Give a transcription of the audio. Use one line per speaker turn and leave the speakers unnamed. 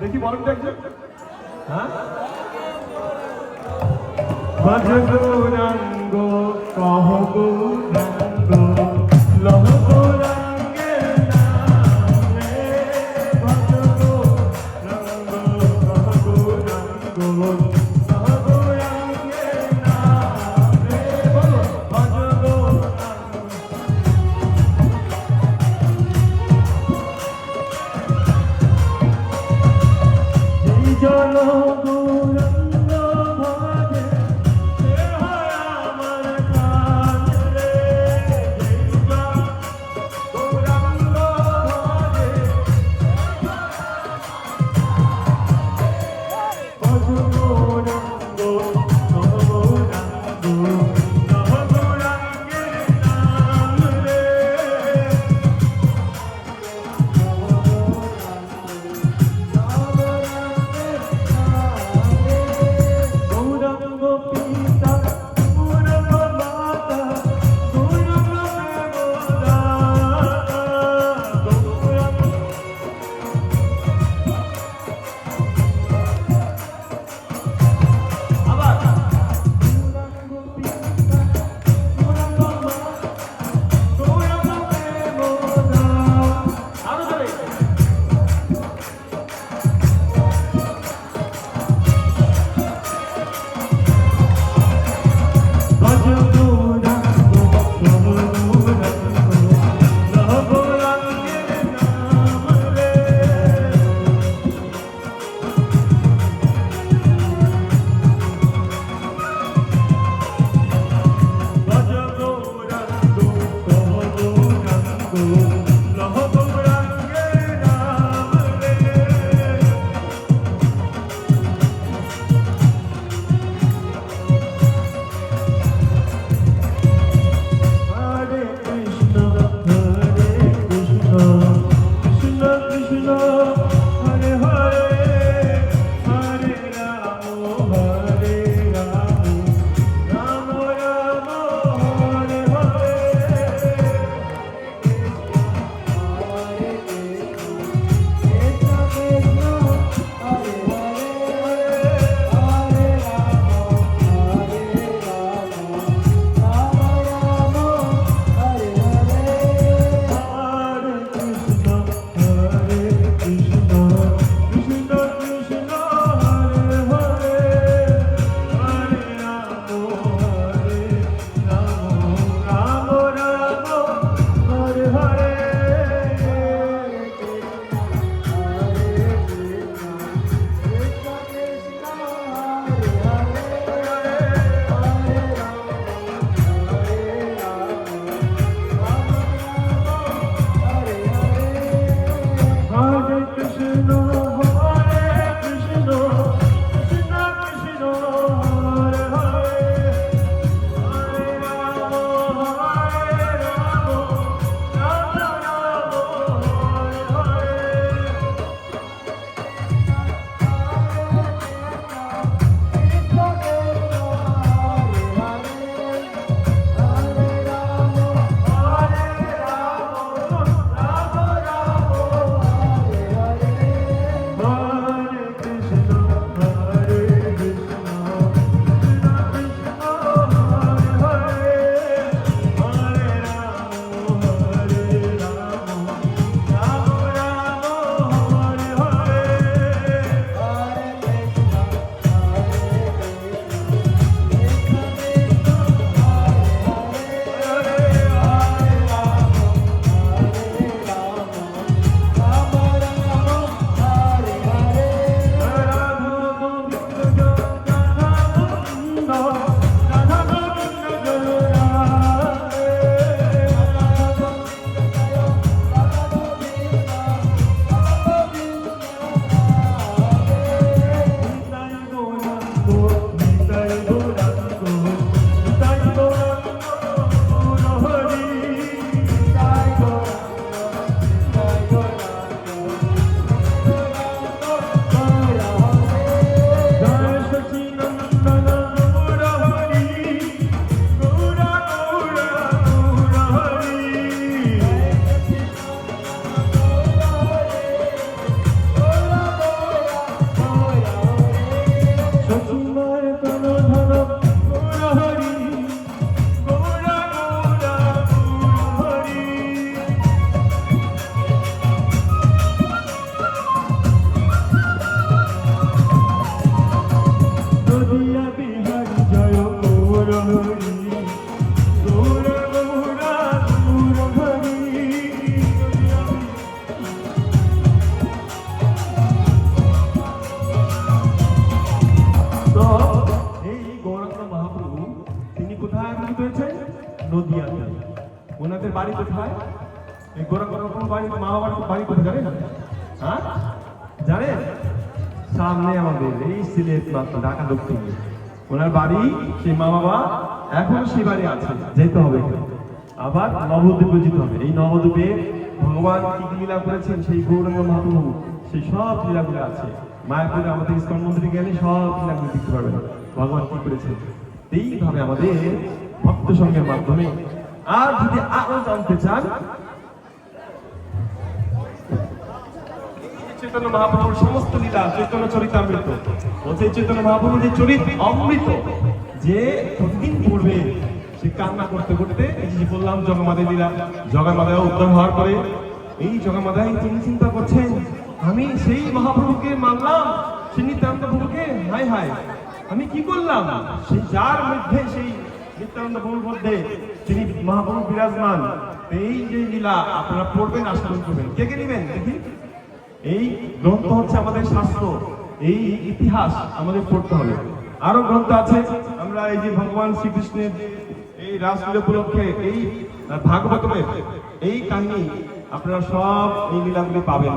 দেখি বলেন তো একজন হ্যাঁ?
ভজন গো কহ গো alone. এই গোরা গোরকম বাড়ি মা বাবার বাড়ি জানেন? হ্যাঁ? জানেন? সামনে আমাদের এই সিলেট ঢাকা দক্ষিণে। ওনার বাড়ি, সেই মা বাবা এখন সেই বাড়ি আছে। যেতে হবে আবার নবদ্বীপে যেতে হবে। এই নবদ্বীপে ভগবান কি কি লীলা করেছেন? সেই গৌরঙ্গ মহাপ্রভু সেই সব লীলাগুলো আছে। মায়াপুরে আমাদের ইস্কন মন্দিরে গেলে সব লীলাগুলো দেখতে ভগবান কি করেছেন? এইভাবে আমাদের ভক্ত সঙ্গের মাধ্যমে আর যদি আরও জানতে চান, চৈতন্য মহাপ্রভুর সমস্ত লীলা, চৈতন্য চরিতামৃত। চৈতন্য মহাপ্রভুর যে অমৃত, যে কান্না করতে করতে বললাম উদ্ধার হওয়ার পরে, এই জগমাদায় তিনি চিন্তা করছেন, আমি সেই মহাপ্রভুকে মানলাম, সেই নিত্যানন্দ প্রভুকে হাই হাই আমি কি করলাম? সেই যার মধ্যে সেই নিত্যানন্দ প্রভুর মধ্যে তিনি মহাপ্রভু বিরাজমান, এই যে লীলা আপনারা পড়বেন করবেন। কে কে নেবেন? দেখি। এই গ্রন্থ হচ্ছে আমাদের শাস্ত্র। এই ইতিহাস আমাদের পড়তে হবে। আরও গ্রন্থ আছে। আমরা এই যে ভগবান শ্রীকৃষ্ণের এই রাসলীলা উপলক্ষে এই ভাগবতমের এই কাহিনী আপনারা সব এই লীলাগুলি পাবেন।